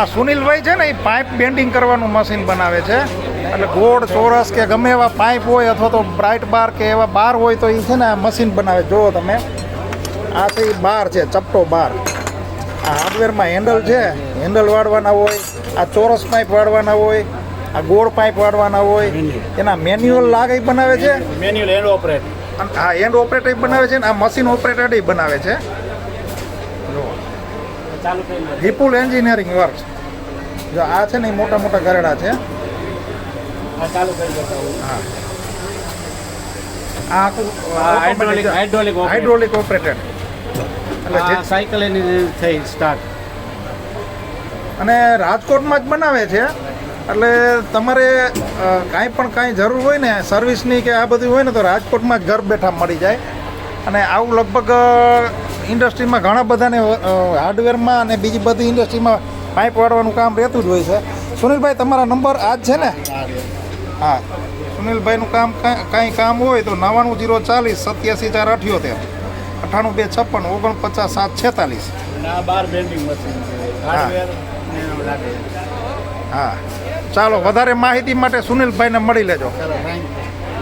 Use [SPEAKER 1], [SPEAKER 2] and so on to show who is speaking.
[SPEAKER 1] આ સુનિલભાઈ છે ને એ પાઇપ બેન્ડિંગ કરવાનું મશીન બનાવે છે. એટલે ગોળ ચોરસ કે ગમે એવા પાઇપ હોય અથવા તો બ્રાઇટ બાર કે એવા બાર હોય તો એ છે ને આ મશીન બનાવે. જુઓ તમે આ છે એ બાર છે ચપટો બાર. આ હાર્ડવેરમાં હેન્ડલ છે હેન્ડલ વાળવાના હોય આ ચોરસ પાઇપ વાળવાના હોય આ ગોળ પાઇપ વાળવાના હોય એના મેન્યુઅલ લાગે બનાવે છે.
[SPEAKER 2] મેન્યુઅલ હેન્ડ ઓપરેટ
[SPEAKER 1] આ હેન્ડ ઓપરેટર બનાવે છે ને આ મશીન ઓપરેટર બનાવે છે. વિપુલ એન્જિનિયરિંગ વર્ક જો આ છે ને મોટા મોટા ગરડા છે. હા આ આખું
[SPEAKER 2] હાઇડ્રોલિક હાઇડ્રોલિક
[SPEAKER 1] હાઇડ્રોલિક ઓપરેટેડ એટલે જે
[SPEAKER 2] સાયકલ એની થઈ સ્ટાર્ટ
[SPEAKER 1] અને રાજકોટમાં જ બનાવે છે. એટલે તમારે કાંઈ પણ કાંઈ જરૂર હોય ને સર્વિસની કે આ બધું હોય ને તો રાજકોટમાં જ ઘર બેઠા મળી જાય. અને આવું લગભગ ઇન્ડસ્ટ્રીમાં ઘણા બધાને હાર્ડવેરમાં અને બીજી બધી ઇન્ડસ્ટ્રીમાં પાઇપ વાળવાનું કામ રહેતું જ હોય છે. સુનિલભાઈ તમારા નંબર આ જ છે ને? હા. સુનિલભાઈનું કામ કાંઈ કામ હોય તો નવ્વાણું જીરો ચાલીસ સત્યાસી ચાર અઠ્યોતેર. અઠ્ઠાણું બે છપ્પન ઓગણપચાસ સાત છેતાલીસ. હા. ચાલો વધારે માહિતી માટે સુનિલભાઈને મળી લેજો.
[SPEAKER 2] Thank you